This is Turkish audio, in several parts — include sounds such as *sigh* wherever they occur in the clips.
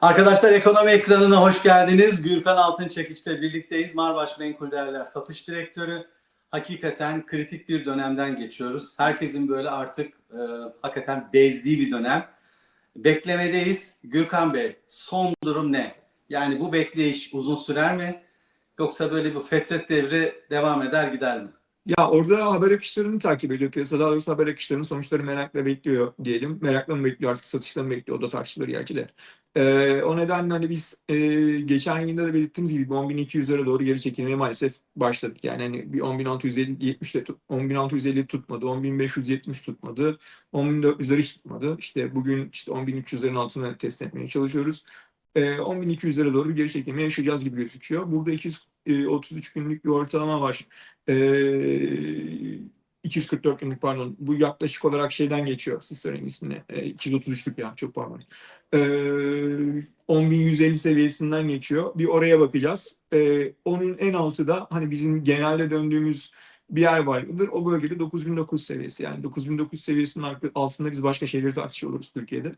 Arkadaşlar ekonomi ekranına hoş geldiniz. Gürkan Altınçekiç'le birlikteyiz. Marbaş Menkul Değerler Satış Direktörü. Hakikaten kritik bir dönemden geçiyoruz. Herkesin böyle artık e, hakikaten bezdiği bir dönem. Beklemedeyiz. Gürkan Bey son durum ne? Yani bu bekleyiş uzun sürer mi? Yoksa böyle bu fetret devri devam eder gider mi? Ya orada haber akışlarını takip ediyor piyasa. Daha doğrusu haber akışlarının sonuçları merakla bekliyor diyelim. Merakla mı bekliyor artık satışları mı bekliyor? O da tartışılır gerçi de. Ee, o nedenle hani biz e, geçen yayında da belirttiğimiz gibi 10.200'lere doğru geri çekilmeye maalesef başladık. Yani hani bir 10.650 tut, 10.650 tutmadı, 10.570 tutmadı, 10.400'leri hiç tutmadı. İşte bugün işte 10.300'lerin altına test etmeye çalışıyoruz. E, 10.200'lere doğru bir geri çekilme yaşayacağız gibi gözüküyor. Burada 233 günlük bir ortalama var. E, 244 günlük pardon. Bu yaklaşık olarak şeyden geçiyor. Söyleyin ismini. E, 233'lük ya çok pardon. E, 10.150 seviyesinden geçiyor. Bir oraya bakacağız. E, onun en altı da hani bizim genelde döndüğümüz bir yer vardır. O bölgede 9009 seviyesi. Yani 9009 seviyesinin altında biz başka şeyleri tartışıyoruz Türkiye'de.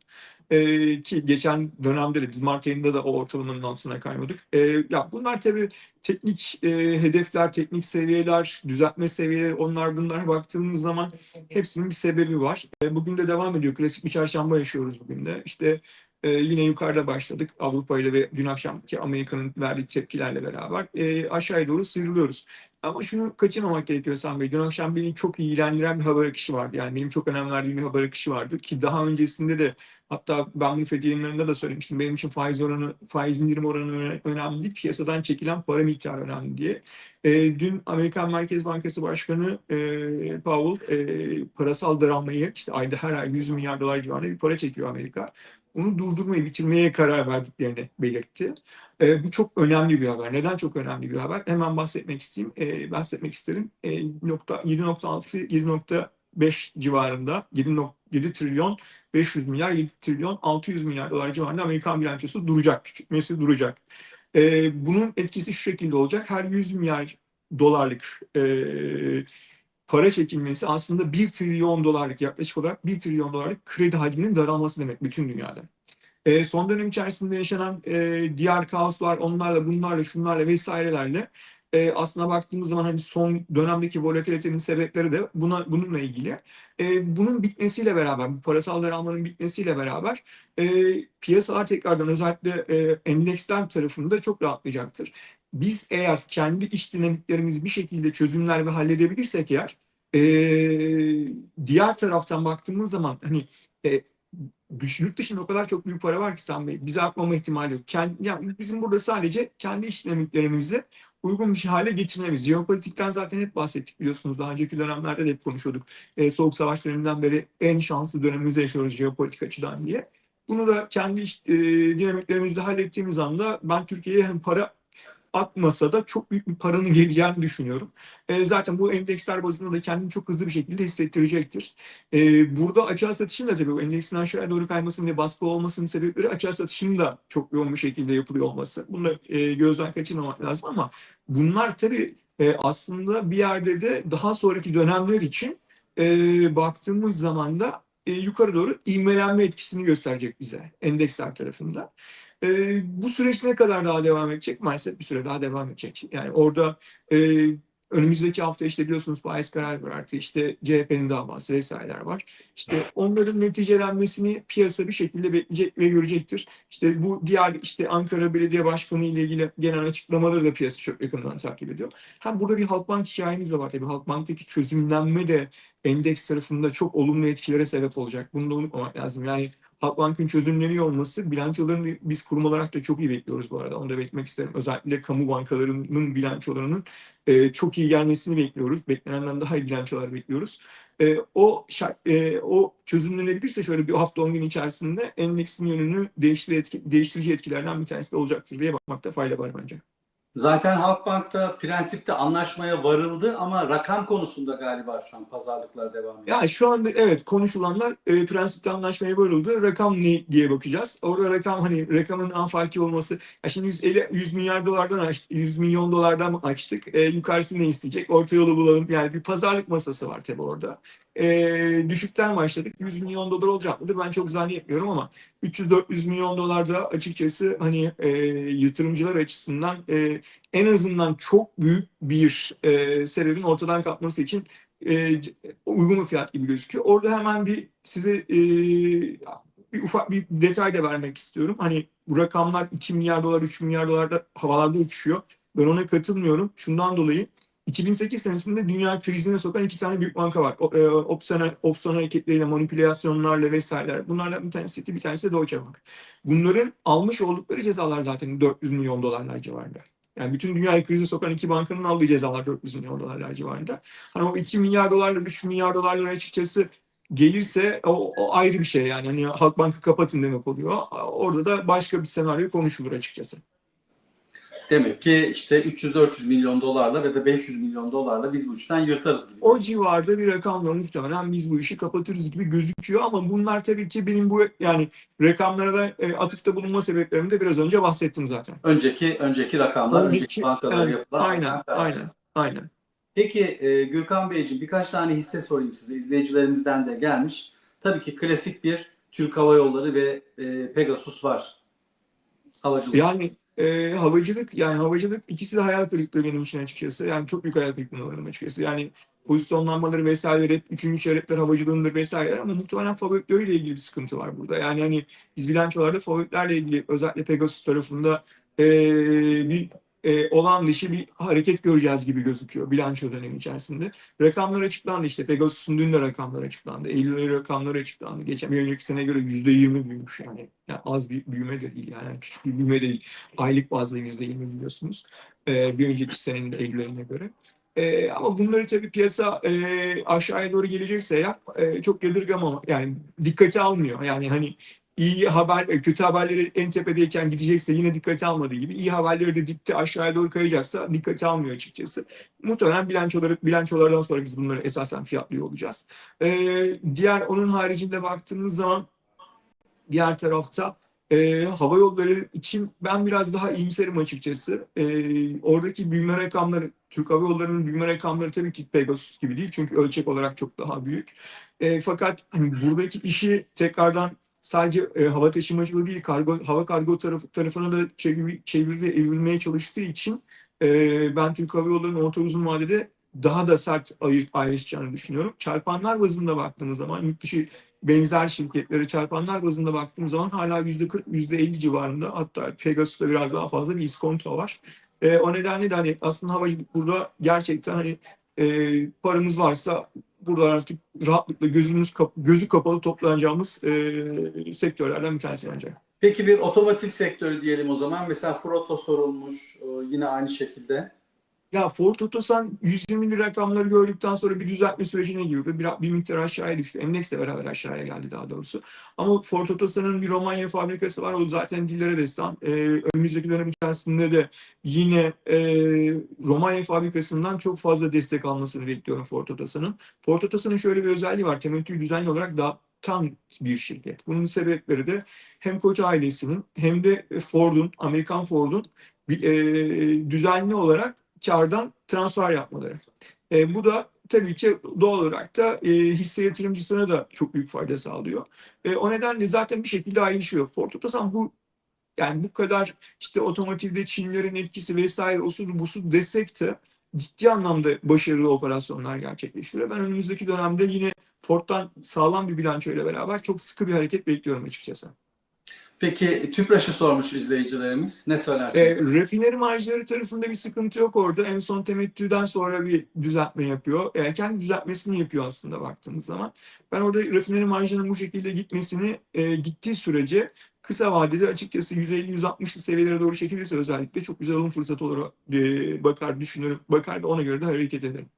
Ee, ki geçen dönemde de biz Mart ayında da o ortalamanın altına kaymadık. Ee, ya bunlar tabii teknik e, hedefler, teknik seviyeler, düzeltme seviyeleri onlar bunlara baktığımız zaman hepsinin bir sebebi var. E, bugün de devam ediyor. Klasik bir çarşamba yaşıyoruz bugün de. İşte e, yine yukarıda başladık Avrupa ile ve dün akşamki Amerika'nın verdiği tepkilerle beraber e, aşağıya doğru sıyrılıyoruz. Ama şunu kaçırmamak gerekiyor Hasan Bey. Dün akşam beni çok ilgilendiren bir haber akışı vardı. Yani benim çok önem verdiğim bir haber akışı vardı. Ki daha öncesinde de hatta ben bunu FED yayınlarında da söylemiştim. Benim için faiz oranı, faiz indirim oranı önemli. Piyasadan çekilen para miktarı önemli diye. E, dün Amerikan Merkez Bankası Başkanı e, Powell e, parasal daralmayı işte ayda her ay 100 milyar dolar civarında bir para çekiyor Amerika. Onu durdurmayı, bitirmeye karar verdiklerini belirtti. E, bu çok önemli bir haber. Neden çok önemli bir haber? Hemen bahsetmek isteyeyim. E, bahsetmek isterim. E, nokta 7.6 7.5 civarında 7.7 trilyon 500 milyar 7 trilyon 600 milyar dolar civarında Amerikan bilançosu duracak. Küçültmesi duracak. E, bunun etkisi şu şekilde olacak. Her 100 milyar dolarlık e, para çekilmesi aslında 1 trilyon dolarlık yaklaşık olarak 1 trilyon dolarlık kredi hacminin daralması demek bütün dünyada. E, son dönem içerisinde yaşanan e, diğer kaoslar onlarla bunlarla şunlarla vesairelerle e, aslına baktığımız zaman hani son dönemdeki volatilitenin sebepleri de buna bununla ilgili. E, bunun bitmesiyle beraber, bu parasal daralmanın bitmesiyle beraber e, piyasalar tekrardan özellikle e, endeksler tarafında çok rahatlayacaktır. Biz eğer kendi iş dinamiklerimizi bir şekilde çözümler ve halledebilirsek eğer e, diğer taraftan baktığımız zaman hani e, dış, yurt dışında o kadar çok büyük para var ki Sami Bey, bize akmama ihtimali yok. Kendi, yani bizim burada sadece kendi iş dinamiklerimizi uygun bir hale getirmemiz. Jeopolitikten zaten hep bahsettik biliyorsunuz. Daha önceki dönemlerde de hep konuşuyorduk. E, Soğuk Savaş döneminden beri en şanslı dönemimizi yaşıyoruz jeopolitik açıdan diye. Bunu da kendi iş, e, dinamiklerimizde hallettiğimiz anda ben Türkiye'ye hem para atmasa da çok büyük bir paranın geleceğini düşünüyorum. E, zaten bu endeksler bazında da kendini çok hızlı bir şekilde hissettirecektir. E, burada açığa satışın da tabii bu endeksin aşağıya doğru kaymasının ve baskı olmasının sebepleri açığa satışın da çok yoğun bir şekilde yapılıyor olması. Bunu da e, gözden kaçırmamak lazım ama bunlar tabii e, aslında bir yerde de daha sonraki dönemler için e, baktığımız zaman da e, yukarı doğru ivmelenme etkisini gösterecek bize endeksler tarafında. E, bu süreç ne kadar daha devam edecek? Maalesef bir süre daha devam edecek. Yani orada e, önümüzdeki hafta işte biliyorsunuz faiz kararı var artık işte CHP'nin davası vesaireler var. İşte onların neticelenmesini piyasa bir şekilde bekleyecek ve görecektir. İşte bu diğer işte Ankara Belediye Başkanı ile ilgili genel açıklamaları da piyasa çok yakından takip ediyor. Hem burada bir Halkbank hikayemiz de var tabii. Halkbank'taki çözümlenme de endeks tarafında çok olumlu etkilere sebep olacak. Bunu da unutmamak lazım. Yani Halkbank'ın çözümleniyor olması bilançolarını biz kurum olarak da çok iyi bekliyoruz bu arada. Onu da beklemek isterim. Özellikle kamu bankalarının bilançolarının e, çok iyi gelmesini bekliyoruz. Beklenenden daha iyi bilançolar bekliyoruz. E, o e, o çözümlenebilirse şöyle bir hafta 10 gün içerisinde endeksin yönünü değiştirici etkilerden bir tanesi de olacaktır diye bakmakta fayda var bence. Zaten Halkbank'ta prensipte anlaşmaya varıldı ama rakam konusunda galiba şu an pazarlıklar devam ediyor. Ya şu anda evet konuşulanlar e, prensipte anlaşmaya varıldı. Rakam ne diye bakacağız. Orada rakam hani rakamın afaki olması. Ya şimdi 100, 100 milyar dolardan açtık, 100 milyon dolardan açtık. E, yukarısı ne isteyecek? Orta yolu bulalım. Yani bir pazarlık masası var tabii orada. E, düşükten başladık. 100 milyon dolar olacak mıdır? Ben çok zannetmiyorum ama 300-400 milyon dolar da açıkçası hani e, yatırımcılar açısından e, en azından çok büyük bir e, sebebin ortadan kalkması için e, uygun bir fiyat gibi gözüküyor. Orada hemen bir size e, bir ufak bir detay da vermek istiyorum. Hani bu rakamlar 2 milyar dolar, 3 milyar dolarda havalarda uçuşuyor. Ben ona katılmıyorum. Şundan dolayı 2008 senesinde dünya krizine sokan iki tane büyük banka var. O, e, opsiyon, opsiyon hareketleriyle, manipülasyonlarla vesaireler. Bunlardan bir tanesi Citi, bir tanesi de Deutsche Bank. Bunların almış oldukları cezalar zaten 400 milyon dolarlar civarında. Yani bütün dünyayı krize sokan iki bankanın aldığı cezalar 400 milyon dolarlar civarında. Hani o 2 milyar dolarla 3 milyar dolarlar açıkçası gelirse o, o ayrı bir şey yani. Hani Halkbank'ı kapatın demek oluyor. Orada da başka bir senaryo konuşulur açıkçası. Demek ki işte 300-400 milyon dolarla ve de 500 milyon dolarla biz bu işten yırtarız gibi. O civarda bir rakamla muhtemelen biz bu işi kapatırız gibi gözüküyor ama bunlar tabii ki benim bu yani rakamlara da e, atıfta bulunma sebeplerimi de biraz önce bahsettim zaten. Önceki önceki rakamlar, önceki, Önceki- bankalar evet, yapılan aynen, rakamlar. aynen, aynen. Peki e, Gürkan Beyciğim birkaç tane hisse sorayım size. İzleyicilerimizden de gelmiş. Tabii ki klasik bir Türk Hava Yolları ve e, Pegasus var. Havacılık. Yani e, havacılık yani havacılık ikisi de hayal kırıklığı benim için açıkçası. Yani çok büyük hayal kırıklığına uğradım açıkçası. Yani pozisyonlanmaları vesaire hep üçüncü çeyrekler havacılığındır vesaire ama muhtemelen favoritleriyle ilgili bir sıkıntı var burada. Yani hani biz bilançolarda favoritlerle ilgili özellikle Pegasus tarafında e, bir e, olan dışı bir hareket göreceğiz gibi gözüküyor bilanço dönemi içerisinde. Rakamlar açıklandı işte Pegasus'un dün de rakamlar açıklandı. Eylül ayı rakamları açıklandı. Geçen bir önceki sene göre %20 büyümüş yani. yani. Az bir büyüme de değil yani küçük bir büyüme değil. Aylık bazda %20 biliyorsunuz. Ee, bir önceki senenin Eylül ayına göre. Ee, ama bunları tabii piyasa e, aşağıya doğru gelecekse ya e, çok yadırgamama yani dikkate almıyor. Yani hani iyi haber, e, kötü haberleri en tepedeyken gidecekse yine dikkate almadığı gibi iyi haberleri de dipte aşağıya doğru kayacaksa dikkate almıyor açıkçası. Muhtemelen bilançoları, bilançolardan sonra biz bunları esasen fiyatlıyor olacağız. Ee, diğer onun haricinde baktığımız zaman diğer tarafta e, hava yolları için ben biraz daha iyimserim açıkçası. E, oradaki büyüme rakamları, Türk Hava Yolları'nın büyüme rakamları tabii ki Pegasus gibi değil. Çünkü ölçek olarak çok daha büyük. E, fakat hani buradaki işi tekrardan sadece e, hava taşımacılığı değil, kargo, hava kargo tarafı, tarafına da çevir, çevirdi, evrilmeye çalıştığı için e, ben Türk Hava Yolları'nın orta uzun vadede daha da sert ayır, ayrışacağını düşünüyorum. Çarpanlar bazında baktığınız zaman yurt dışı benzer şirketlere çarpanlar bazında baktığım zaman hala %40, %50 civarında hatta Pegasus'ta biraz daha fazla bir iskonto var. E, o nedenle de hani aslında havacılık burada gerçekten hani e, paramız varsa burada artık rahatlıkla gözümüz kap- gözü kapalı toplanacağımız e, sektörlerden bir tanesi bence. Peki bir otomotiv sektörü diyelim o zaman. Mesela Froto sorulmuş yine aynı şekilde. Ya Ford Otosan 120'li rakamları gördükten sonra bir düzeltme sürecine girdi. Bir, bir miktar aşağıya düştü. Endeksle beraber aşağıya geldi daha doğrusu. Ama Ford Otosan'ın bir Romanya fabrikası var. O zaten dillere destan. Ee, önümüzdeki dönem içerisinde de yine e, Romanya fabrikasından çok fazla destek almasını bekliyorum Ford Otosan'ın. Ford Otosan'ın şöyle bir özelliği var. Temettüyü düzenli olarak dağıtan bir şirket. Bunun sebepleri de hem Koç ailesinin hem de Ford'un, Amerikan Ford'un e, düzenli olarak kardan transfer yapmaları. E, bu da tabii ki doğal olarak da e, hisse yatırımcısına da çok büyük fayda sağlıyor. E, o nedenle zaten bir şekilde ayrışıyor. Ford Otosan bu yani bu kadar işte otomotivde Çinlerin etkisi vesaire osu busu desek de ciddi anlamda başarılı operasyonlar gerçekleştiriyor. Ben önümüzdeki dönemde yine Ford'dan sağlam bir bilanço ile beraber çok sıkı bir hareket bekliyorum açıkçası. Peki Tüpraş'ı sormuş izleyicilerimiz. Ne E, söylersiniz? rafineri marjları tarafında bir sıkıntı yok orada. En son temettüden sonra bir düzeltme yapıyor. E, kendi düzeltmesini yapıyor aslında baktığımız zaman. Ben orada rafineri marjının bu şekilde gitmesini e, gittiği sürece kısa vadede açıkçası 150-160'lı seviyelere doğru çekilirse özellikle çok güzel alım fırsatı olarak e, bakar, düşünürüm, bakar ve ona göre de hareket ederim.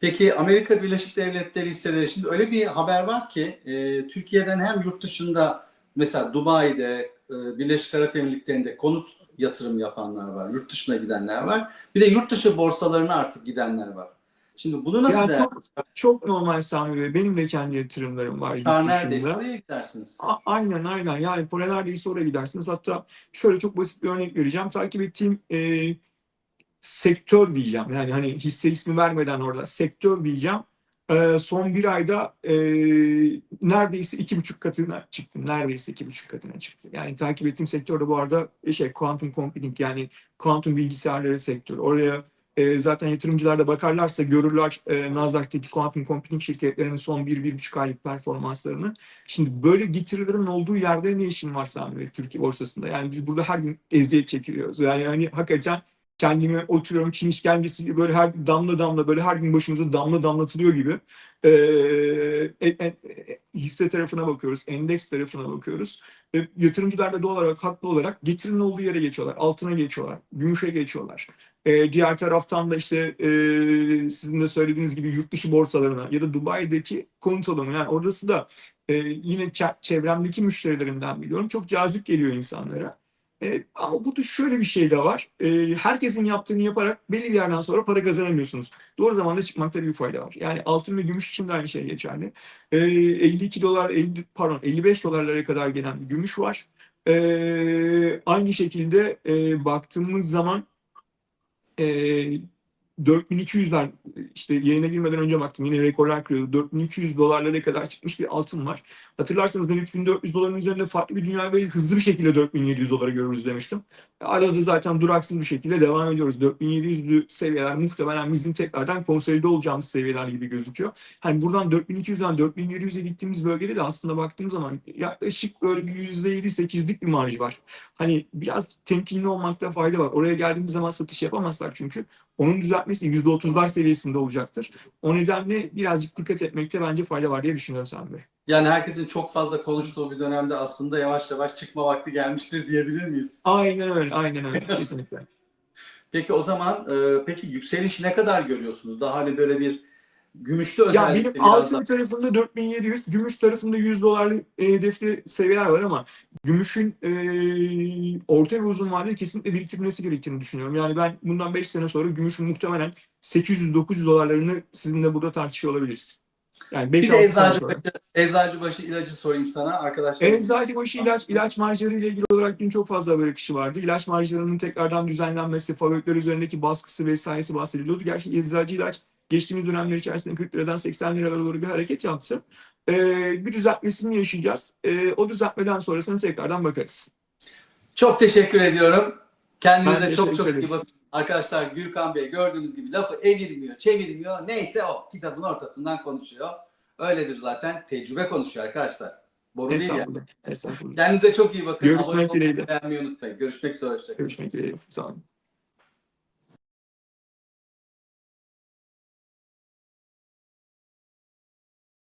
Peki Amerika Birleşik Devletleri hisseleri şimdi öyle bir haber var ki e, Türkiye'den hem yurt dışında mesela Dubai'de, e, Birleşik Arap Emirlikleri'nde konut yatırım yapanlar var. Yurt dışına gidenler var. Bir de yurt dışı borsalarına artık gidenler var. Şimdi bunu nasıl Ya çok, çok normal Sami Bey. Benim de kendi yatırımlarım var. Kar dışında. neredeyse oraya gidersiniz. A- Aynen aynen yani para neredeyse oraya gidersiniz. Hatta şöyle çok basit bir örnek vereceğim. Takip ettiğim e, sektör diyeceğim. Yani hani hisse ismi vermeden orada sektör diyeceğim. E, son bir ayda e, neredeyse iki buçuk katına çıktı. Neredeyse iki buçuk katına çıktı. Yani takip ettiğim sektörde bu arada e, şey quantum computing yani kuantum bilgisayarları sektörü. Oraya e, zaten yatırımcılar da bakarlarsa görürler e, Nasdaq'taki quantum computing şirketlerinin son bir, bir buçuk aylık performanslarını. Şimdi böyle getirilerin olduğu yerde ne işin var Sami Türkiye borsasında? Yani biz burada her gün eziyet çekiliyoruz. Yani hani hakikaten kendime oturuyorum Çin işkencesi böyle her damla damla böyle her gün başımıza damla damlatılıyor gibi e, e, e, hisse tarafına bakıyoruz, endeks tarafına bakıyoruz. E, yatırımcılar da doğal olarak haklı olarak getirinin olduğu yere geçiyorlar, altına geçiyorlar, gümüşe geçiyorlar. E, diğer taraftan da işte e, sizin de söylediğiniz gibi yurt dışı borsalarına ya da Dubai'deki konut alımı yani orası da e, yine çe- çevremdeki müşterilerimden biliyorum çok cazip geliyor insanlara. E, ama burada şöyle bir şey de var. E, herkesin yaptığını yaparak belli bir yerden sonra para kazanamıyorsunuz. Doğru zamanda çıkmakta bir fayda var. Yani altın ve gümüş için de aynı şey geçerli. E, 52 dolar, 50, pardon 55 dolarlara kadar gelen bir gümüş var. E, aynı şekilde e, baktığımız zaman e, 4200'ler işte yayına girmeden önce baktım yine rekorlar kırıyordu. 4200 dolarlara kadar çıkmış bir altın var. Hatırlarsanız ben 3400 doların üzerinde farklı bir dünya ve hızlı bir şekilde 4700 dolara görürüz demiştim. Arada zaten duraksız bir şekilde devam ediyoruz. 4700'lü seviyeler muhtemelen bizim tekrardan konsolide olacağımız seviyeler gibi gözüküyor. Hani buradan 4200'den 4700'e gittiğimiz bölgede de aslında baktığım zaman yaklaşık böyle bir %7-8'lik bir marj var. Hani biraz temkinli olmakta fayda var. Oraya geldiğimiz zaman satış yapamazsak çünkü onun düzeltmesi %30'lar seviyesinde olacaktır. O nedenle birazcık dikkat etmekte bence fayda var diye düşünüyorum Sami Bey. Yani herkesin çok fazla konuştuğu bir dönemde aslında yavaş yavaş çıkma vakti gelmiştir diyebilir miyiz? Aynen öyle, aynen öyle. *laughs* Kesinlikle. Peki o zaman e, peki yükseliş ne kadar görüyorsunuz? Daha hani böyle bir gümüşte Ya özellikle benim biraz altın daha- tarafında 4700, gümüş tarafında 100 dolarlık e, hedefli seviyeler var ama gümüşün e, orta ve uzun vadede kesinlikle biriktirilmesi gerektiğini düşünüyorum. Yani ben bundan 5 sene sonra gümüşün muhtemelen 800-900 dolarlarını sizinle burada tartışıyor olabiliriz. Yani 5 Bir de eczacı başı, eczacı başı ilacı sorayım sana arkadaşlar. Eczacıbaşı ilaç, ilaç marjları ile ilgili olarak dün çok fazla böyle kişi vardı. İlaç marjlarının tekrardan düzenlenmesi, fabrikler üzerindeki baskısı vesairesi bahsediliyordu. Gerçi eczacı ilaç geçtiğimiz dönemler içerisinde 40 liradan 80 liralara doğru bir hareket yaptı. Ee, bir düzeltmesini yaşayacağız. Ee, o düzeltmeden sonrasını tekrardan bakarız. Çok teşekkür ediyorum. Kendinize Ben çok çok iyi bakın. Arkadaşlar Gürkan Bey gördüğünüz gibi lafı evirmiyor, çevirmiyor. Neyse o kitabın ortasından konuşuyor. Öyledir zaten. Tecrübe konuşuyor arkadaşlar. Boru değil ya. Kendinize çok iyi bakın. Görüşmek dileğiyle. beğenmeyi unutmayın. Görüşmek üzere. Hoşçakalın. Görüşmek üzere. Sağ olun.